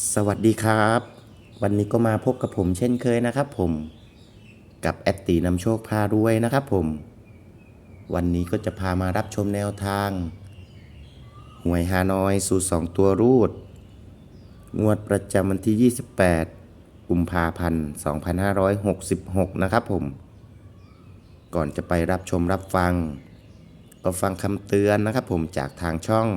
สวัสดีครับ วันนี้ก็มาพบกับผมเช่นเคยนะครับผมกับแอดตีนำโชคพารวยนะครับผม วันนี้ก็จะพามารับชมแนวทาง หวยฮานอยสูตรสองตัวรูด งวดประจำวันที่ 28 กุมภาพันธ์ 2566 นะครับผม ก่อนจะไปรับชมรับฟัง ก็ฟังคำเตือนนะครับผมจากทางช่อง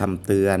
คำเตือน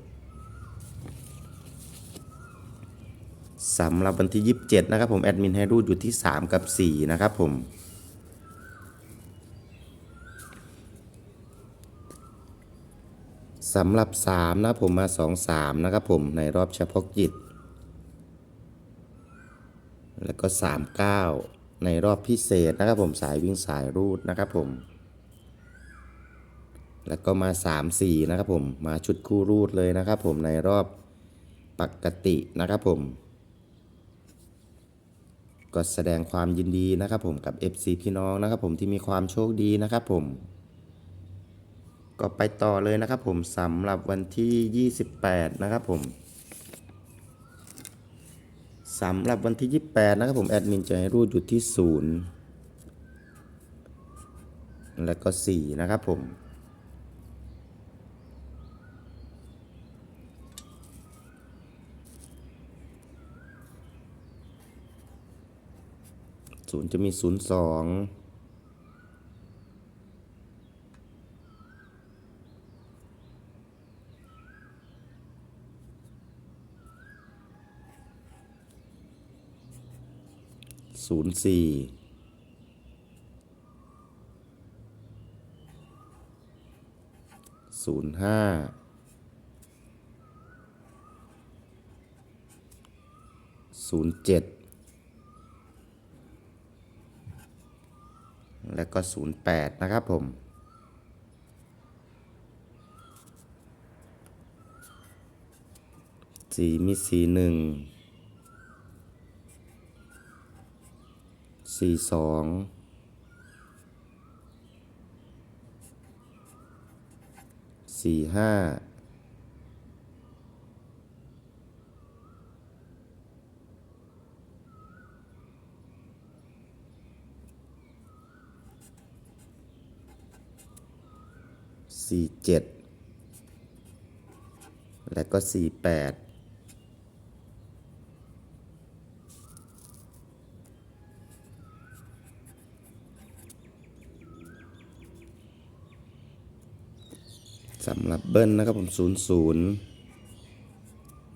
สำหรับวันที่ 27 นะครับผมแอดมินให้รูดอยู่ที่ 3 กับ 4 นะครับผมสำหรับ 3 นะผมมา 2 3 นะครับผมในรอบเฉพาะกิจ แล้วก็ 3 9 ในรอบพิเศษนะครับผมสายวิ่งสายรูดนะครับผม แล้วก็มา 3 4 นะครับผมมาชุดคู่รูดเลยนะครับผมในรอบปกตินะครับผม ก็แสดงความยินดีนะครับผมกับ FC พี่น้องนะครับผมที่มีความโชคดีนะครับผม ก็ไปต่อเลยนะครับผมสำหรับวันที่ 28 นะครับผมสำหรับวันที่ 28 นะครับผมแอดมินจะให้รูดอยู่ที่ 0 แล้วก็ 4 นะครับผม ศูนย์จะมีศูนย์สองศูนย์สี่ศูนย์ห้าศูนย์เจ็ด แล้วก็ 08 นะครับผม สี่มีสี่หนึ่ง สี่สอง สี่ห้า 47 และก็ 48สำหรับเบิ้ลนะครับผม 0 0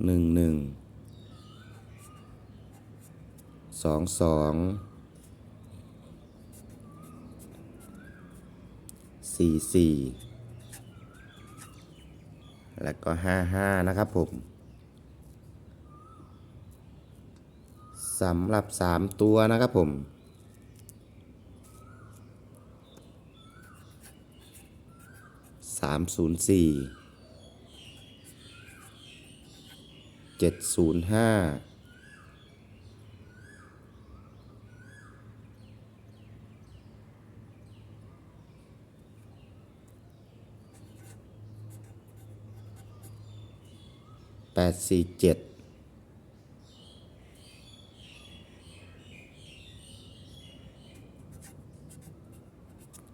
1 1 2 2 4 4 แล้วก็ 55 นะครับผมสำหรับ 3 ตัวนะครับผมสามศูนย์สี่เจ็ดศูนย์ห้า แปดสี่เจ็ด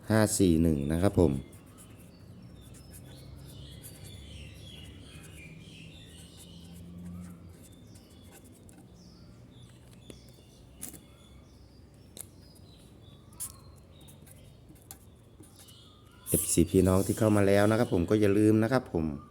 ห้าสี่หนึ่งนะครับผม FC พี่น้องที่เข้ามาแล้วนะครับผมก็อย่าลืมนะครับผม